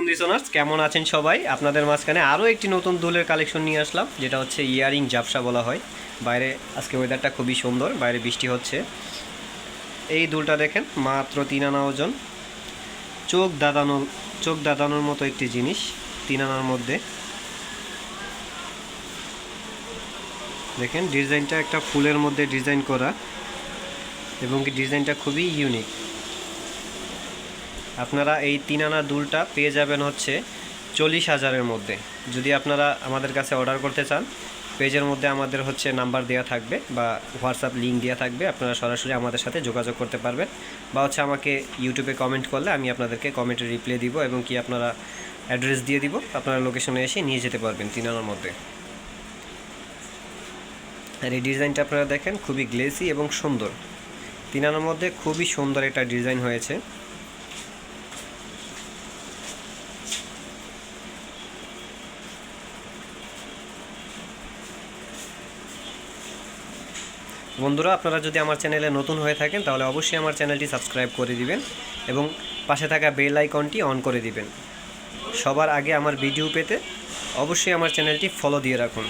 Listeners কেমন আছেন সবাই? আপনাদের মাঝখানে আরও একটি নতুন দুলের কালেকশন নিয়ে আসলাম, যেটা হচ্ছে ইয়ারিং জাপসা বলা হয়। বাইরে আজকে ওয়েদারটা খুবই সুন্দর, বাইরে বৃষ্টি হচ্ছে। এই দুলটা দেখেন, মাত্র তিন আনা ওজন। চোখ দাদানো চোখ দাদানোর মতো একটি জিনিস, তিন আনার মধ্যে। দেখেন, ডিজাইনটা একটা ফুলের মধ্যে ডিজাইন করা, এবং কি ডিজাইনটা খুবই ইউনিক আপনারা এই তিন আনা দুলটা পেয়ে যাবেন হচ্ছে চল্লিশ হাজারের মধ্যে। যদি আপনারা আমাদের কাছে অর্ডার করতে চান, পেজের মধ্যে আমাদের হচ্ছে নাম্বার দেওয়া থাকবে বা হোয়াটসঅ্যাপ লিঙ্ক দেওয়া থাকবে, আপনারা সরাসরি আমাদের সাথে যোগাযোগ করতে পারবেন বা হচ্ছে আমাকে ইউটিউবে কমেন্ট করলে আমি আপনাদেরকে কমেন্টে রিপ্লাই দিব এবং কি আপনারা অ্যাড্রেস দিয়ে দিব, আপনারা লোকেশনে এসে নিয়ে যেতে পারবেন তিন আনার মধ্যে। আর এই ডিজাইনটা আপনারা দেখেন, খুবই গ্লেসি এবং সুন্দর। তিন আনার মধ্যে খুবই সুন্দর একটা ডিজাইন হয়েছে। বন্ধুরা, আপনারা যদি আমার চ্যানেলে নতুন হয়ে থাকেন, তাহলে অবশ্যই আমার চ্যানেলটি সাবস্ক্রাইব করে দিবেন এবং পাশে থাকা বেল আইকনটি অন করে দিবেন। সবার আগে আমার ভিডিও পেতে অবশ্যই আমার চ্যানেলটি ফলো দিয়ে রাখুন।